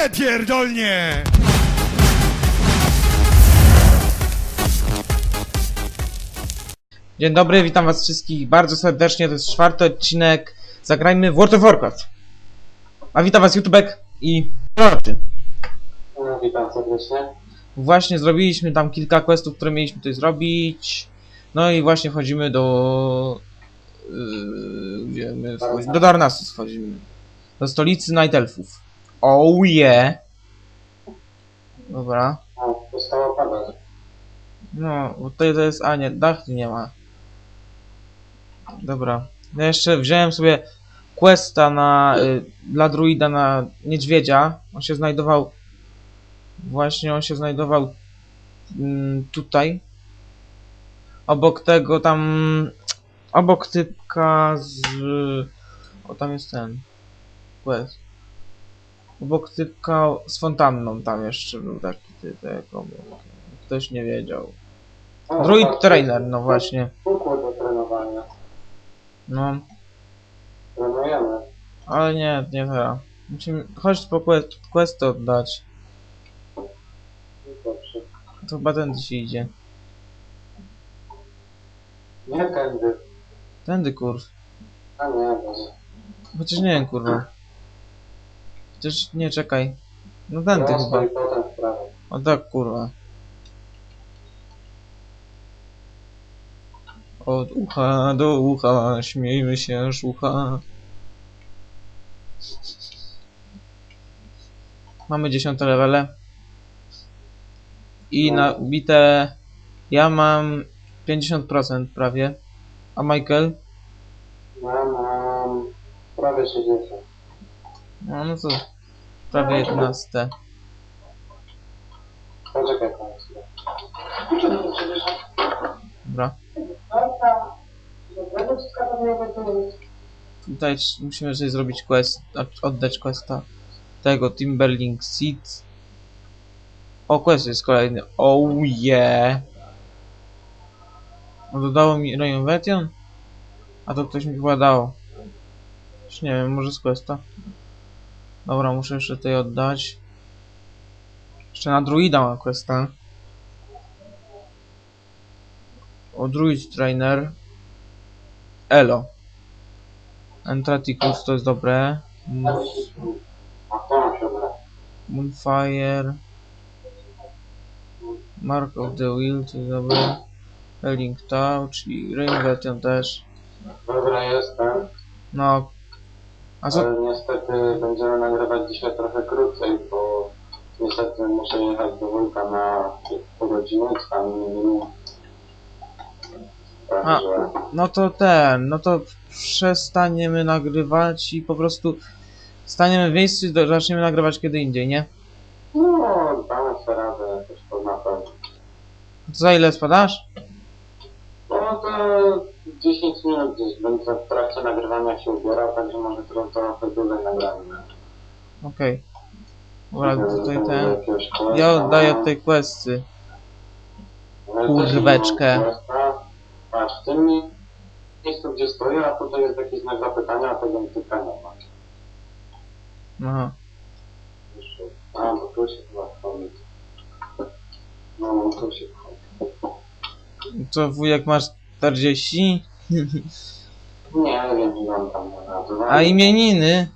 Ale pierdolnie! Dzień dobry, witam was wszystkich bardzo serdecznie. To jest czwarty odcinek. Zagrajmy w World of Warcraft. A witam was YouTubek i Roczy. No, witam serdecznie. Właśnie zrobiliśmy tam kilka questów, które mieliśmy tutaj zrobić. No i właśnie wchodzimy do... Yy, gdzie my wchodzimy? Do Darnasu wchodzimy. Do stolicy Night Elfów. Oh yeah! Dobra. O, zostało padać. No, bo tutaj to jest... A nie, dach nie ma. Dobra. Ja jeszcze wziąłem sobie questa na... Y, dla druida na niedźwiedzia. On się znajdował... Właśnie on się znajdował mm, tutaj. Obok tego tam... Obok typka z... O, tam jest ten. Quest. Obok typka z fontanną tam jeszcze był taki typek. obok. Ktoś nie wiedział. O, Druid tak, trainer, no właśnie. Układ do trenowania. No, Trenujemy. ale nie, nie teraz. Musimy... Chodź po quest, quest oddać. Dobrze. To chyba ten dzisiaj idzie. Nie tędy. Tędy kurw. A nie, Boże. Chociaż nie wiem kurwa. Chociaż nie, czekaj. No tędy Prosto chyba. i potem w prawo. O tak kurwa. Od ucha do ucha, śmiejmy się, szucha. Mamy dziesiąte levele. I na bite ja mam 50% prawie. A Michael? Ja mam prawie 60. No, no to prawie 11. Poczekaj, końcu. Dobra. Tutaj musimy sobie zrobić quest, oddać questa tego Timberling Seed. O, quest jest kolejny. Oh yeah. No dodało mi Rayon Vetion? A to ktoś mi chyba dał. Już nie wiem, może z questa. Dobra, muszę jeszcze tutaj oddać. Jeszcze na druida mam questa. O druid trainer. Elo. Entraticus to jest dobre. Moonfire. Mark of the Will to jest dobre. Helling Touch i Rainvetion też. Dobra, jestem. No. A co? Ale niestety będziemy nagrywać dzisiaj trochę krócej, bo niestety muszę jechać do wujka na pół godziny, czy tam. A. Także No to ten, no to przestaniemy nagrywać i po prostu staniemy w miejscu i do- zaczniemy nagrywać kiedy indziej, nie? no, damy sobie radę jakoś to na pewno. To za ile spadasz? No to 10 minut gdzieś będę w trakcie nagrywania się ubierał, także może trochę, trochę dłużej nagramy. Okej. Dobra, wiem, tutaj to ten. będzie questa, Ja oddaję no. tej questy. No kurweczkę. Patrz, w tym mi- miejscu, gdzie stoję, a tutaj jest jakiś znak zapytania, a tego tyka nie ma. Aha. A, bo tu się chyba wchodzi. No, no, tu się wchodzi. Co wujek masz 40? Nie ile on tam lat. A imieniny?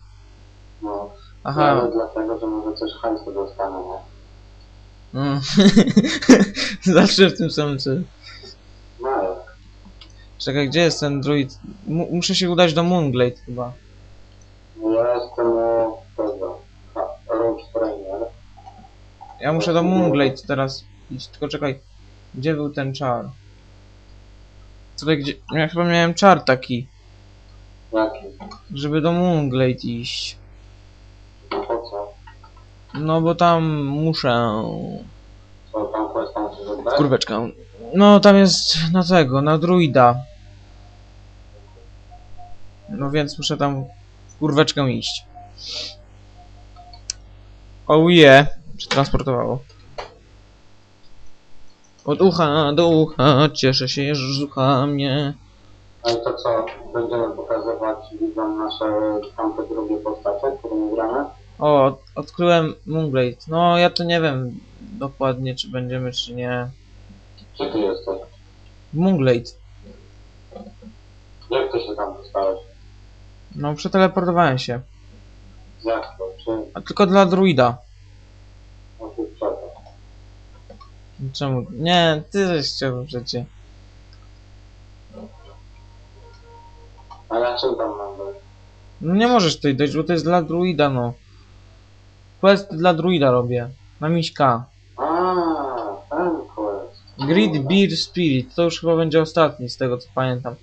No, Aha. ale dlatego, że może coś hajsu dostanę, nie? Mm. Zawsze w tym samym celu. No? Czekaj, gdzie jest ten druid? Mu muszę się udać do Moonglade chyba. Ja jestem u tego, ha, Trainer. Ja muszę do Moonglade teraz iść, tylko czekaj. Gdzie był ten czar? Tutaj gdzie... Ja chyba miałem czar taki, Jaki? żeby do Moonglade iść. No po co? No bo tam muszę... Co tam quest tam się? Kurweczka. No tam jest na tego, na druida. No więc muszę tam w kurweczkę iść. Oh yeah. Przetransportowało. Od ucha do ucha, cieszę się, że słucha mnie. No i to co? Będziemy pokazywać widzom nasze tamte drugie postacie, które gramy? O, od- odkryłem Moonglade. No, ja to nie wiem dokładnie, czy będziemy, czy nie. Gdzie ty jesteś? Moonglade. Jak ty się tam dostałeś? No, przeteleportowałem się. Jak to? Czy... A tylko dla druida. No ty przed. Czemu? Nie, ty żeś chciał przecie. A na czym tam mam być? No nie możesz tutaj dojść, bo to jest dla druida, no. Quest dla druida robię. Na miśka. A, ten quest. Grid Beer Spirit. To już chyba będzie ostatni, z tego co pamiętam.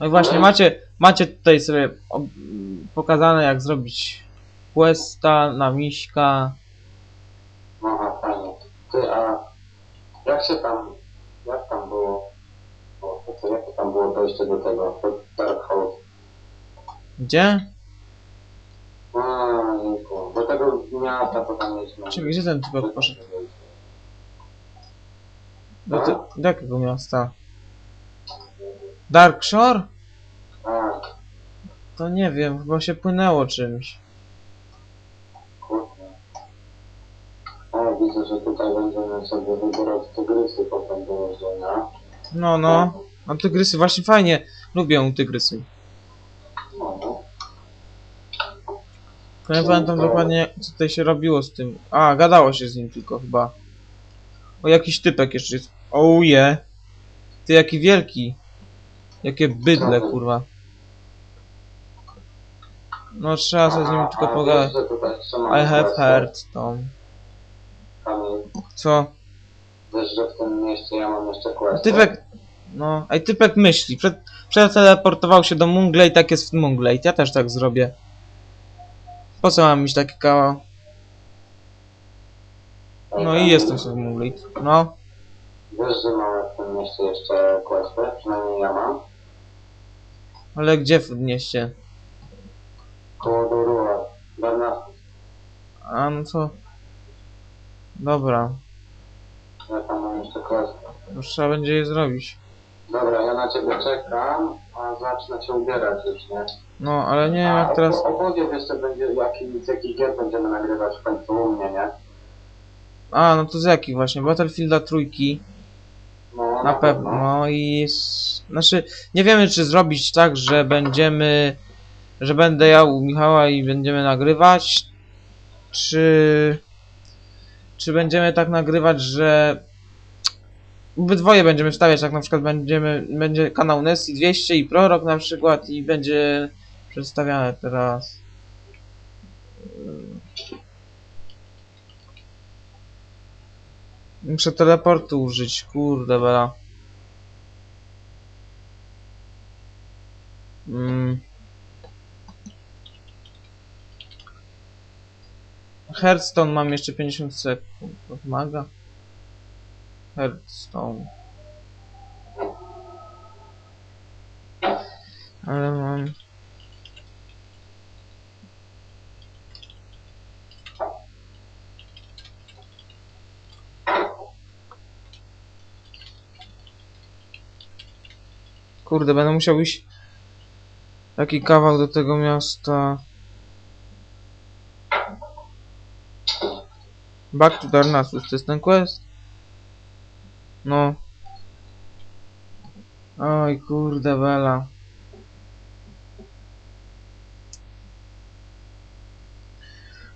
No i właśnie, macie, macie tutaj sobie ob- pokazane jak zrobić questa na miśka. Aha, fajnie. Jak się tam, jak tam było, o, to co, jakie tam było dojście do tego, do Dark House? Gdzie? A, jejku, do tego miasta to tam mieliśmy. Czekaj, gdzie ten typek poszedł? Do, ty, do jakiego miasta? Dark Shore? Tak, To nie wiem, chyba się płynęło czymś. kurde. O, widzę, że sobie tygrysy potem do. No, no. A tygrysy właśnie fajnie. Lubię tygrysy. No, no. Nie pamiętam dokładnie, co tutaj się robiło z tym. A, gadało się z nim tylko chyba. O, jakiś typek jeszcze jest. Ouje. Ty, jaki wielki. Jakie bydle, kurwa. No, trzeba sobie z nim tylko pogadać. I have heard Tom. Kamil, Co? wiesz, że w tym mieście ja mam jeszcze quest. Typek... No, ej, typek myśli. Przed, przeteleportował się do Moonglade, tak jest w Moonglade. Ja też tak zrobię. Po co mam mieć taki kawał? No i jestem sobie w Moonglade. No. Wiesz, że mamy w tym mieście jeszcze questy, przynajmniej ja mam. Ale gdzie w mieście? Koło do Rua, Bernard, A no to. Dobra, ja tam mam jeszcze questy. już trzeba będzie je zrobić. Dobra, ja na ciebie czekam, a zacznę się ubierać już, nie? No, ale nie wiem jak teraz. opo- opowiedz jeszcze będzie, jaki, z jakich gier będziemy nagrywać w końcu u mnie, nie? A, no to z jakich właśnie? Battlefielda trójki. No, Na pewno. No i. s- Znaczy, nie wiemy czy zrobić tak, że będziemy. Że będę ja u Michała i będziemy nagrywać. Czy. Czy będziemy tak nagrywać, że. Obydwoje będziemy wstawiać, jak na przykład będziemy, będzie kanał Nessie 200 i Prorok na przykład i będzie przedstawiane teraz. Muszę teleportu użyć, kurde bela. Mm. Hearthstone mam jeszcze 50 sekund. Pomaga? Hearthstone. Ale mam... Kurde, będę musiał iść taki kawał do tego miasta. Back to Darnassus, to jest ten quest? No. Oj, kurde, bela.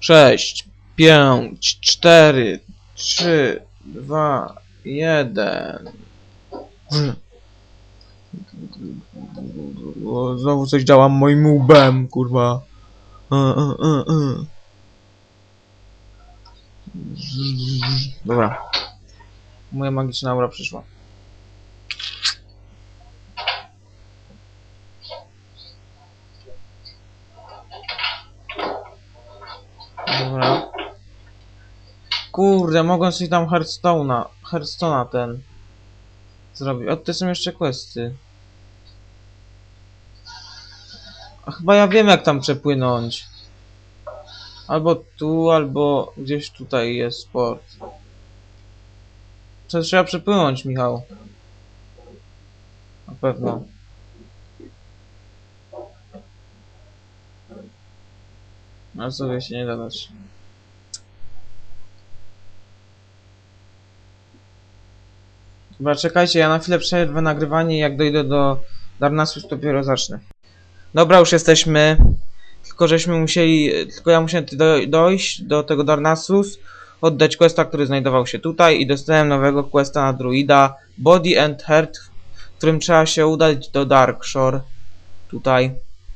Sześć, pięć, cztery, trzy, dwa, jeden. Hmm. Znowu coś działa moim łbem, kurwa. E, e, e, e. Dobra. Moja magiczna aura przyszła. Dobra. Kurde, mogą sobie tam Hearthstone'a, Hearthstone'a ten zrobić. A to są jeszcze questy. A chyba ja wiem jak tam przepłynąć. Albo tu, albo gdzieś tutaj jest port. Trzeba przepłynąć, Michał? Na pewno. A sobie się nie da dać. Dobra, czekajcie, ja na chwilę przerwę nagrywanie jak dojdę do Darnasus dopiero zacznę. Dobra, już jesteśmy. Tylko żeśmy musieli, tylko ja musiałem do, dojść do tego Darnasus, oddać questa, który znajdował się tutaj i dostałem nowego questa na druida Body and Heart, w którym trzeba się udać do Darkshore. Tutaj.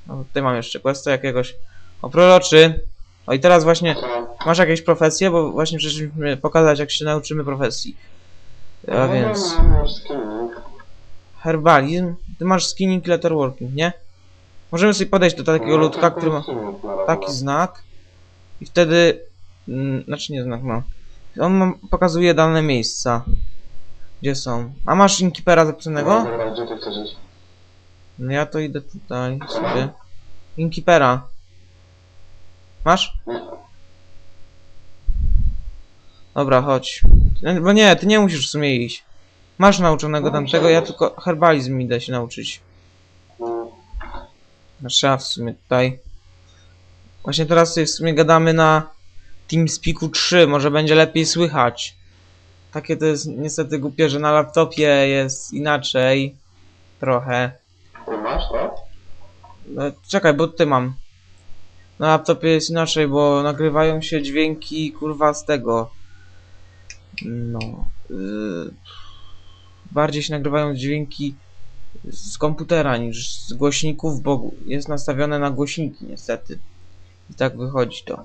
No, tutaj mam jeszcze questa jakiegoś. O proroczy. O i teraz właśnie masz jakieś profesje, bo właśnie przyszliśmy pokazać jak się nauczymy profesji. A więc No, no, herbalizm. Ty masz skinning letterworking, nie? Możemy sobie podejść do takiego No, ludka, to który ma taki znak i wtedy mm, znaczy nie znak ma. On ma, pokazuje dane miejsca. Gdzie są? A masz Inkipera No, zapisanego? gdzie ty chcesz iść? No ja to idę tutaj sobie. Inkipera. Masz? Dobra, chodź. No, Bo nie, ty nie musisz w sumie iść. Masz nauczonego No, tamtego, ja tylko herbalizm idę się nauczyć. Trzeba w sumie tutaj. Właśnie teraz sobie w sumie gadamy na TeamSpeaku 3, może będzie lepiej słychać. Takie to jest niestety głupie, że na laptopie jest inaczej. Trochę. Ty masz, tak? No, czekaj, bo ty mam. Na laptopie jest inaczej, bo nagrywają się dźwięki kurwa z tego. No. Yy, bardziej się nagrywają dźwięki z komputera niż z głośników, bo jest nastawione na głośniki niestety. I tak wychodzi to.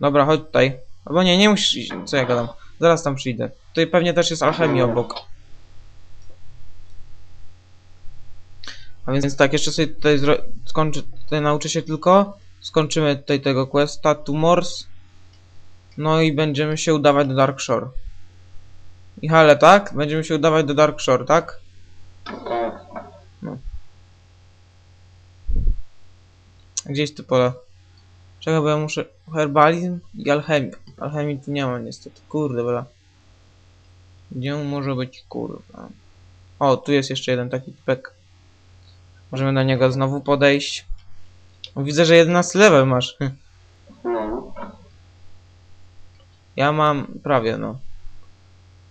Dobra, chodź tutaj. Albo nie, nie musisz iść. Co ja gadam? Zaraz tam przyjdę. Tutaj pewnie też jest alchemia obok. A więc tak, jeszcze sobie tutaj skończę, tutaj nauczę się tylko. Skończymy tutaj tego questa, Tumors. No i będziemy się udawać do Darkshore. Michale, tak? Będziemy się udawać do Darkshore, tak? Tak. Gdzieś tu pole. Czekaj, bo ja muszę... Herbalizm i alchemia. Alchemii tu nie ma niestety. Kurde, bela. Gdzie on może być, kurwa? O, tu jest jeszcze jeden taki typek. Możemy do niego znowu podejść. Widzę, że 11 level masz. Hm. No. Ja mam prawie, no.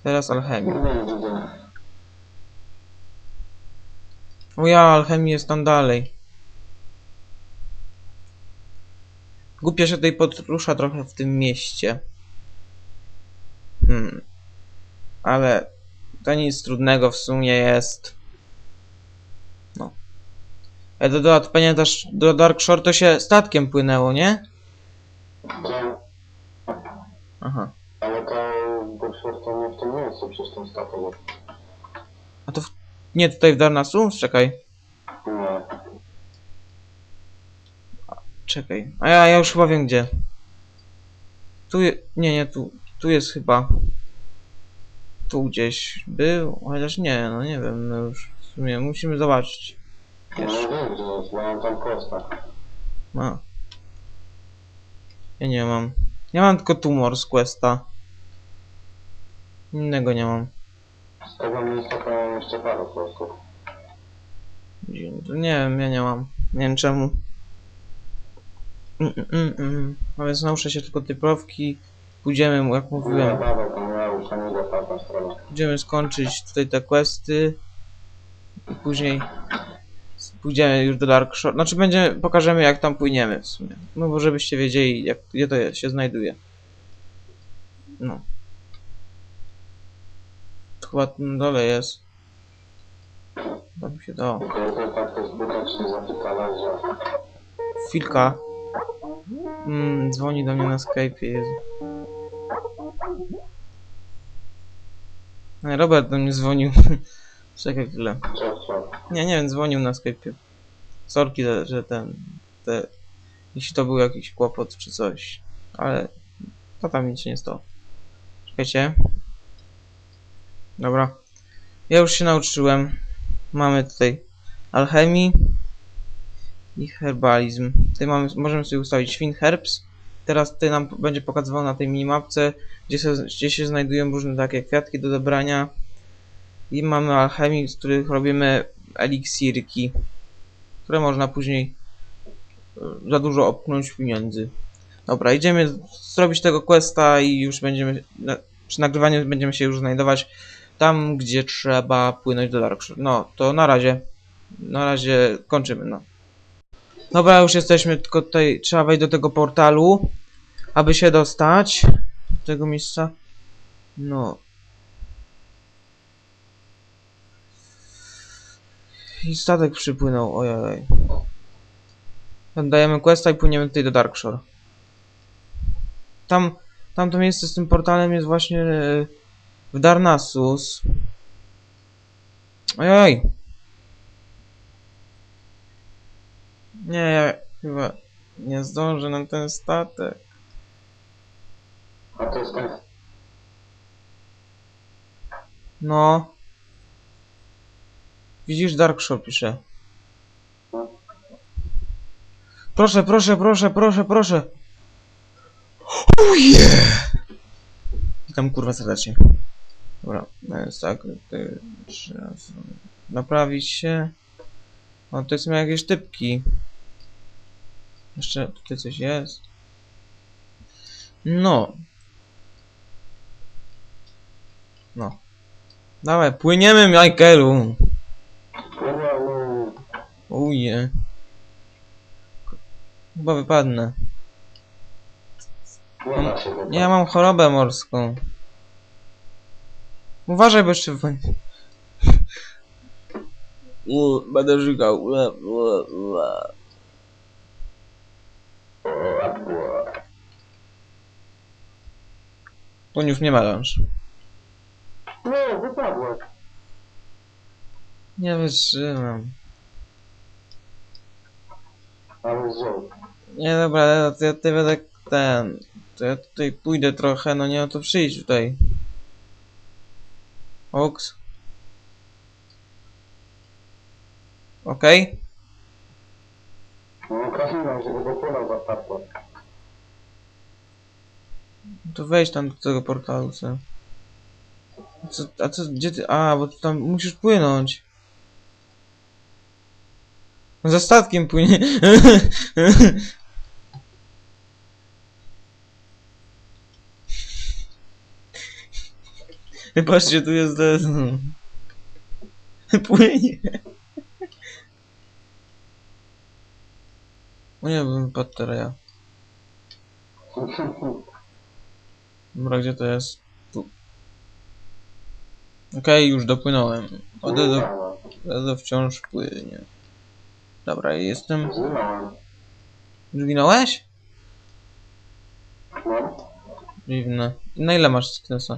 Teraz alchemia. O ja, alchemii jest tam dalej. Głupio się tutaj potrusza trochę w tym mieście. Hmm. Ale to nic trudnego w sumie jest. No. E, do, do, pamiętasz, do Darkshore to się statkiem płynęło, nie? Wiem, Aha. ale to Goldshore to nie w tym miejscu przecież ten statek. A to w... nie tutaj w Darnasu? Czekaj. Nie. Czekaj. A ja, ja już chyba wiem gdzie. Tu je... Nie, nie, tu. Tu jest chyba. Tu gdzieś był, chociaż nie, no nie wiem, no już w sumie musimy zobaczyć. Ja nie wiem gdzie jest, tam. No. Ja nie mam. Ja mam tylko tumor z questa. Innego nie mam. Z tego miejsca mam jeszcze parę questów. Nie wiem, ja nie mam. Nie wiem czemu. Mm, mm, mm. A więc nauczę się tylko tej profki. Pójdziemy, jak mówiłem. Będziemy skończyć tutaj te questy i później pójdziemy już do Darkshore. Znaczy będziemy, pokażemy jak tam płyniemy w sumie. No bo żebyście wiedzieli jak, gdzie to się znajduje. No. Chyba na dole jest. Tam się dało. Chwilka. Mm, dzwoni do mnie na Skype'ie, Jezu. Robert do mnie dzwonił. Czekaj chwilę. Nie, nie wiem, dzwonił na Skype'ie. Sorki, że, ten, te, jeśli to był jakiś kłopot czy coś, ale to tam nic nie stało. Czekajcie. Dobra. Ja już się nauczyłem. Mamy tutaj alchemii i herbalizm. Tutaj mamy, możemy sobie ustawić Świn Herbs. Teraz tutaj nam będzie pokazywał na tej minimapce, gdzie gdzie się znajdują różne takie kwiatki do dobrania. I mamy alchemii, z których robimy eliksirki, które można później y, za dużo opchnąć pieniędzy. Dobra, idziemy zrobić tego questa i już będziemy, przy nagrywaniu będziemy się już znajdować tam, gdzie trzeba płynąć do Darkshore. No, to na razie. Na razie kończymy, no. Dobra, już jesteśmy, tylko tutaj trzeba wejść do tego portalu, aby się dostać do tego miejsca. No. I statek przypłynął, ojej. Dajemy questa i płyniemy tutaj do Darkshore. Tam, tam to miejsce z tym portalem jest właśnie e, w Darnassus. Ojej. Nie, ja chyba nie zdążę na ten statek. A to jest ten... No. Widzisz, Darkshore pisze. Proszę, proszę, proszę, proszę, proszę. Ojej! Witam kurwa serdecznie. Dobra, jest tak, naprawić się. O, to są jakieś typki. Jeszcze tutaj coś jest. No. No. Dawaj, płyniemy, Michaelu. Uje. Chyba wypadnę. Nie, ja mam chorobę morską. Uważaj, bo jeszcze wy... U, Będę żygał. Ue, ue, ue. Poniów nie marąż. Nie, wypadłem. Nie wytrzymam. Ale zło. Nie, dobra, ja, to ja tutaj będę ten... To ja tutaj pójdę trochę, no nie, no to przyjdź tutaj. Za statkiem. To wejdź tam do tego portalu, co? A co, a co, gdzie ty? A, bo ty tam musisz płynąć. Za statkiem płynie. Patrzcie, tu jest ten... Płynie. O nie, bym wypadł teraz ja. Dobra, gdzie to jest? Tu. Okej, już dopłynąłem. Odedo, Odedo wciąż płynie. Dobra, jestem... Zginąłem. Zginąłeś? No. Dziwne. I na ile masz sknesa?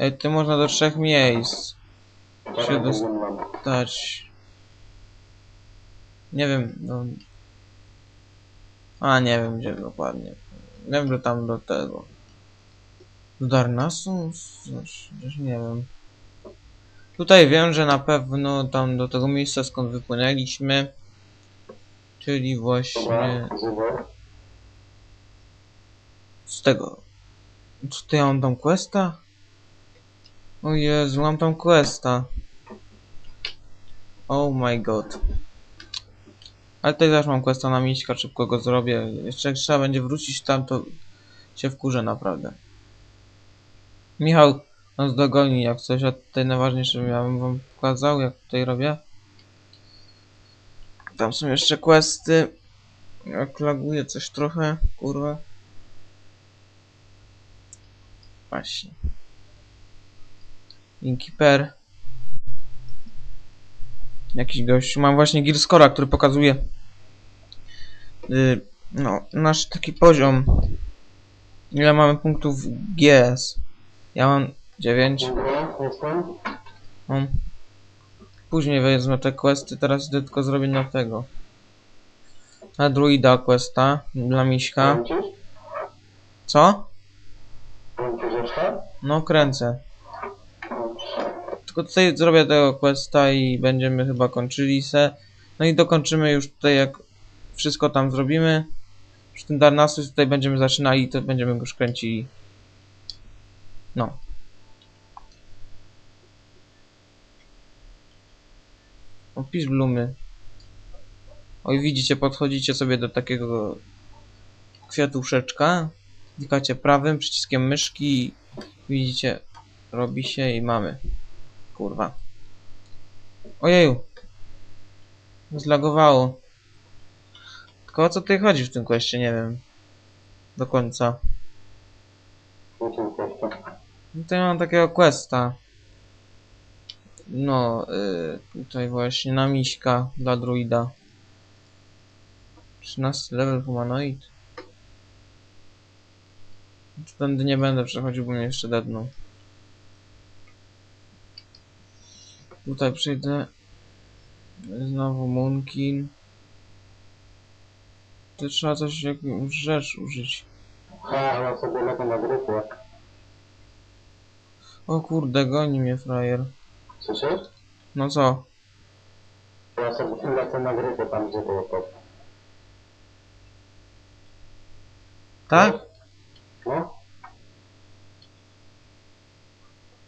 Ej, ty można do trzech miejsc Się dos- zginąłem. dać. Nie wiem, no... A, nie wiem gdzie dokładnie. Wiem, że tam do tego. Do Darnasu? Coś nie wiem. Tutaj wiem, że na pewno tam do tego miejsca skąd wypłynęliśmy. Czyli właśnie z tego. Co ty ja mam tam questa? O Jezu, mam tam questa. Oh my god. Ale tutaj też mam questa na miśka, szybko go zrobię. Jeszcze jak trzeba będzie wrócić tam, to się wkurzę naprawdę. Michał nas dogoni jak coś, a tutaj najważniejsze ja bym wam pokazał, jak tutaj robię. Tam są jeszcze questy. Jak laguje coś trochę, kurwa. Właśnie. Inkeeper. Jakiś gościu. Mam właśnie Gearscora, który pokazuje y, no, nasz taki poziom. Ile mamy punktów GS? Ja mam 9. Dobra, jestem. Mam. Później wezmę te questy, teraz idę tylko zrobić na tego. Na druida questa dla miśka. Co? No kręcę. Tylko tutaj zrobię tego questa i będziemy chyba kończyli se. No i dokończymy już tutaj jak wszystko tam zrobimy. Przy tym Darnasus tutaj będziemy zaczynali, to będziemy go już kręcili. No. O, pisz blumy. Oj, widzicie, podchodzicie sobie do takiego kwiatuszeczka. Klikacie prawym przyciskiem myszki widzicie, robi się i mamy. Kurwa. Ojeju. Zlagowało. Tylko o co tutaj chodzi w tym kwestie, nie wiem. Do końca. No Tutaj mam takiego questa. No, y, tutaj właśnie na miśka dla druida. 13 level humanoid. Tędy nie będę przechodził, bo mnie jeszcze dedną. Tutaj przyjdę. Znowu Moonkin. Tu trzeba coś, jakąś rzecz użyć. Ha, ja sobie lecę na grupę. O kurde, goni mnie frajer. Słyszysz? No co? Ja sobie lecę na grupę tam, gdzie było to. Tak? No?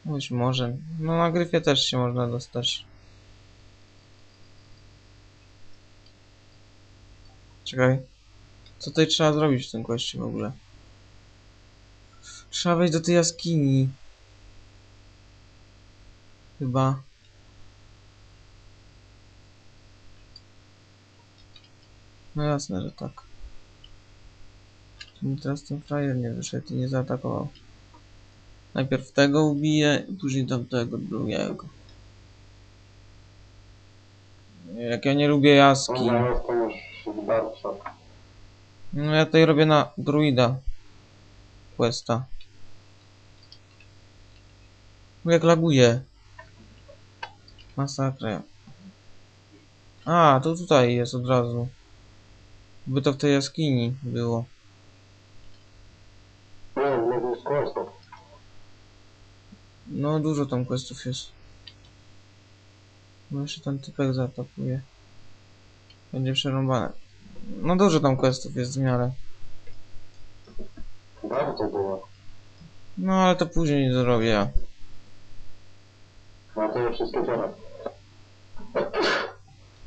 Być może. No na gryfie też się można dostać. Czekaj. Co tutaj trzeba zrobić w tym kości w ogóle? Trzeba wejść do tej jaskini. Chyba. No jasne, że tak. Teraz ten frajer nie wyszedł i nie zaatakował. Najpierw tego ubiję, później tamtego drugiego. Jak ja nie lubię jaskiń. Ja jestem już w Darkshot. No ja tutaj robię na druida. Questa. Jak laguje. Masakra. A, to tutaj jest od razu. By to w tej jaskini było. Nie wiem, nie wiem, skąd No dużo tam questów jest. No jeszcze ten typek zaatakuje. Będzie przerąbane. No dużo tam questów jest w miarę. Bardzo było. No ale to później zrobię. Na to już wszystkie teraz.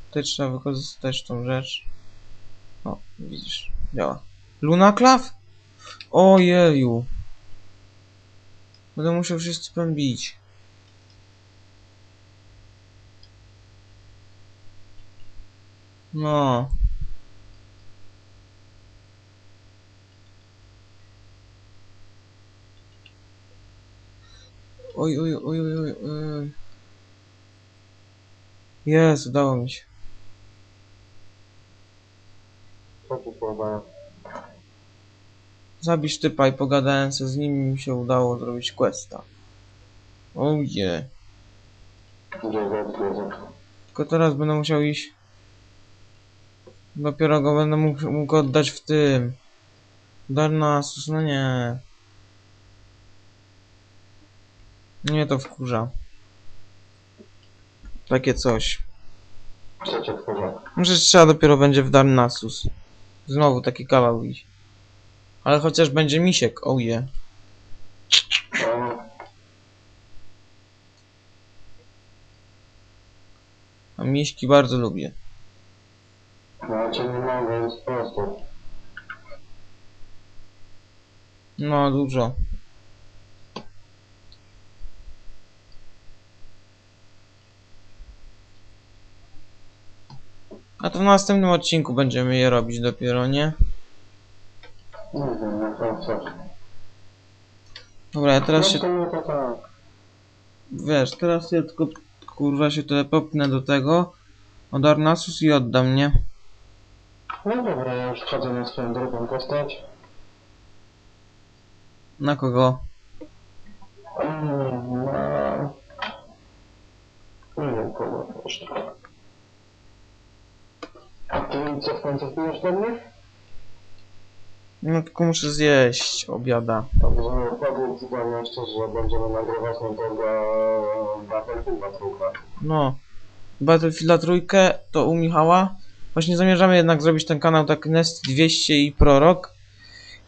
Tutaj trzeba wykorzystać tą rzecz. O, widzisz, działa. Lunaklaw? Ojeju. Będę musiał z typem bić. No. Oj, oj, oj, oj, oj, oj. Jest, udało mi się. Zabić typa i pogadałem se z nim mi się udało zrobić questa. Oh yeah. Tylko teraz będę musiał iść. Dopiero go będę mógł, mógł oddać w tym. Darnasus, no nie. Nie to wkurza. Takie coś. Co cię wkurza? Może trzeba dopiero będzie w Darnasus. Znowu taki kawał iść. Ale chociaż będzie misiek, oh yeah. A miśki bardzo lubię. no cię nie mogę, jest prosto. No, dużo. A to w następnym odcinku będziemy je robić dopiero, nie? Nie wiem, no to co. Dobra, ja teraz się, No to to tak. wiesz, teraz ja tylko, kurwa, się tutaj popnę do tego, od Arnasus i oddam, nie? No dobra, ja już wchodzę na swoją drugą postać. Na kogo? Mm, na... Nie wiem kogo jeszcze. A ty co w końcu wbijesz do mnie? No, tylko muszę zjeść obiada. Także ci tam jeszcze, że będziemy nagrywać na tego Battlefielda trójkę. No, Battlefielda trójkę to u Michała. Właśnie zamierzamy jednak zrobić ten kanał tak Nest 200 i Prorok.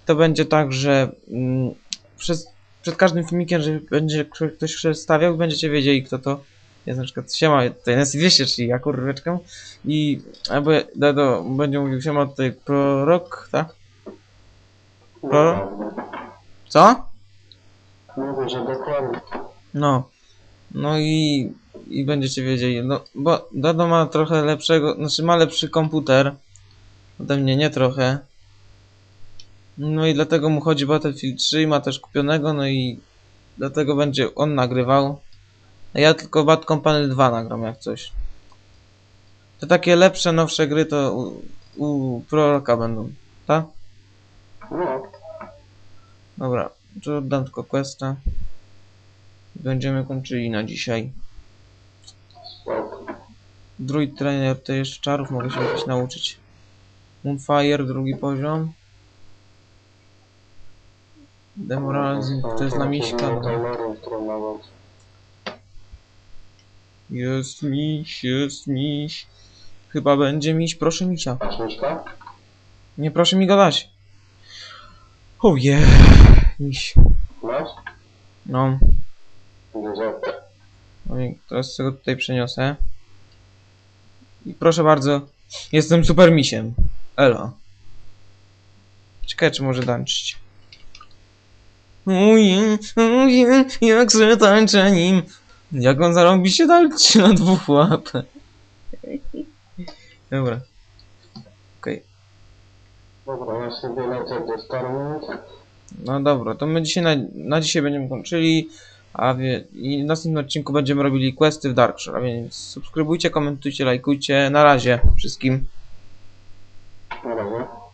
To będzie tak, że mm, przez, przed każdym filmikiem, że będzie ktoś przedstawiał będziecie wiedzieli kto to Jest na przykład siema, tutaj NS200, czyli ja kurweczkę. I albo Dado będzie mówił siema tutaj prorok, tak? Pro? Co? Mówię, że dokładnie. No. No i, i będziecie wiedzieli. No, bo Dado ma trochę lepszego, znaczy ma lepszy komputer ode mnie, nie trochę. No i dlatego mu chodzi Battlefield 3 i ma też kupionego, no i dlatego będzie on nagrywał. A ja tylko Bad Company 2 nagram jak coś. Te takie lepsze, nowsze gry to u, u proroka będą, tak? Dobra, to oddam tylko questa. Będziemy kończyli na dzisiaj. Druid trainer to jeszcze czarów mogę się jakiś nauczyć. Moonfire, drugi poziom. Demoralizing to jest na miśka. no. Jest miś, jest miś. Chyba będzie miś, proszę misia. Nie proszę mi go Oh miś. Masz? No, Gdzie? no i teraz sobie go tutaj przeniosę. I proszę bardzo, jestem super misiem. Elo. Ciekawe, czy może tańczyć. Ojej, ojej, jak se tańczę nim. Jak on zarobi się dać na dwóch łapach. Dobra. Dobra, ja sobie lecę do Starmint. No dobra, to my dzisiaj na, na dzisiaj będziemy kończyli, a wie, i w następnym odcinku będziemy robili questy w Darkshore, a więc subskrybujcie, komentujcie, lajkujcie. Na razie wszystkim. Na razie.